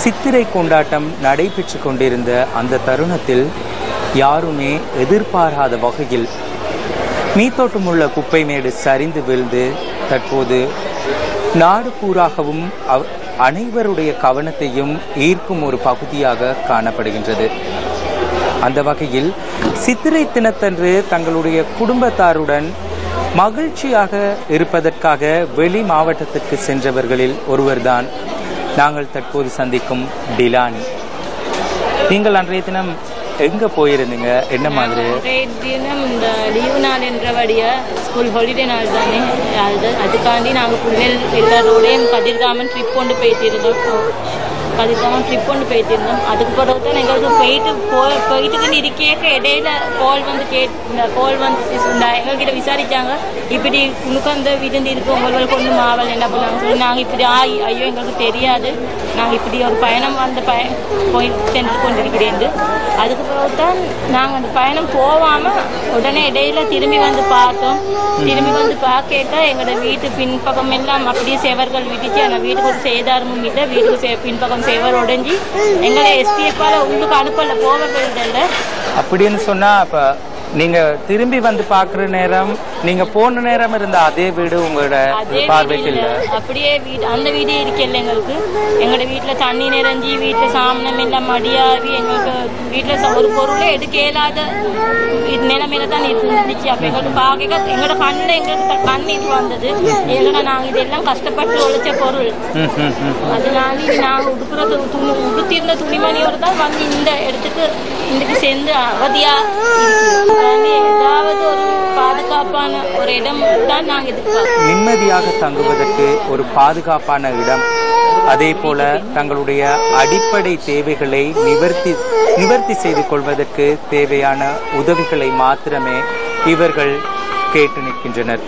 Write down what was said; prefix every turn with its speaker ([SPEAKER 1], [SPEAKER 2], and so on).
[SPEAKER 1] சித்திரை கொண்டாட்டம் நடைபெற்று கொண்டிருந்த அந்த தருணத்தில் யாருமே எதிர்பாராத வகையில் மீத்தோட்டமுள்ள குப்பை மேடு சரிந்து விழுந்து தற்போது நாடு பூராகவும் அனைவருடைய கவனத்தையும் ஈர்க்கும் ஒரு பகுதியாக காணப்படுகின்றது. அந்த வகையில் சித்திரை தினத்தன்று தங்களுடைய குடும்பத்தாருடன் மகிழ்ச்சியாக இருப்பதற்காக வெளி மாவட்டத்திற்கு சென்றவர்களில் ஒருவர்தான் நாங்கள் தற்போது சந்திக்கும் டிலானி. நீங்கள் அன்றைய தினம் எங்க போயிருந்தீங்க? என்ன மாதிரி?
[SPEAKER 2] தினம் இந்த லீவு நாள் என்றபடியா ஸ்கூல் ஹாலிடே நாள் தானே. அது அதுக்காண்டி நாங்கள் புள்ளல் எல்லாரோடையும் கதிர்காமன் ட்ரிப் கொண்டு போயிட்டு இருந்தோம். அதுக்கப்புறம் ட்ரிப் கொண்டு போயிட்டு இருந்தோம் அதுக்கு பிறகு தான் எங்களுக்கு போயிட்டு போ போயிட்டு இருக்கேக்க இடையில கால் வந்து கேட் இந்த கால் வந்து இந்த எங்ககிட்ட விசாரித்தாங்க இப்படி உனக்கு விருந்து இருக்கு உங்களுக்கு கொண்டு மாவல் என்ன பண்ணாங்க சொல்லி நாங்கள் இப்படி ஆ ஐயோ எங்களுக்கு தெரியாது. நாங்கள் இப்படி ஒரு பயணம் அந்த பய போய் சென்று கொண்டிருக்கிறேன். அதுக்கு பிறகு தான் நாங்கள் அந்த பயணம் போகாமல் உடனே இடையில திரும்பி வந்து பார்த்தோம். திரும்பி வந்து பார்க்க எங்களோட வீட்டு பின்பக்கம் எல்லாம் அப்படியே செவர்கள் விதிச்சு அந்த வீட்டுக்கு ஒரு சேதாரமும் இல்லை. வீட்டுக்கு பின்பக்கம் சேவர் உடஞ்சி எங்களை எஸ்டிஎஃபால் உங்களுக்கு அனுப்பல போக போயிருந்தல
[SPEAKER 1] அப்படின்னு சொன்னா அப்ப நீங்க திரும்பி வந்து பாக்குற நேரம் நீங்க போன நேரம் இருந்த அதே வீடு உங்களோட பார்வைக்கு
[SPEAKER 2] இல்ல.
[SPEAKER 1] இல்ல?
[SPEAKER 2] அப்படியே வீடு அந்த வீடு இருக்கல எங்களுக்கு. எங்களோட வீட்டுல தண்ணி நிறைஞ்சி வீட்டுல சாமனம் எல்லாம் மடியாவி எங்களுக்கு வீட்டுல ஒரு பொருளே எடுக்க இயலாத இது நிலைமையில தான் இருந்துச்சு அப்ப எங்களுக்கு பார்க்க எங்களோட கண்ணுல எங்களுக்கு த- கண்ணீர் வந்தது. ஏன்னா நாங்க இதெல்லாம் கஷ்டப்பட்டு உழைச்ச பொருள். அதனால இது நாங்க உடுப்புற து- துணி உடுத்திருந்த துணிமணியோடு தான் வந்து இந்த இடத்துக்கு இன்றைக்கு சேர்ந்து அவதியா ஏதாவது ஒரு பாதுகாப்பான ஒரு இடம் தான் நாங்க எதிர்பார்க்கிறோம்.
[SPEAKER 1] நிம்மதியாக தங்குவதற்கு ஒரு பாதுகாப்பான இடம். அதே போல தங்களுடைய அடிப்படை தேவைகளை நிவர்த்தி நிவர்த்தி செய்து கொள்வதற்கு தேவையான உதவிகளை மாத்திரமே இவர்கள் கேட்டு நிற்கின்றனர்.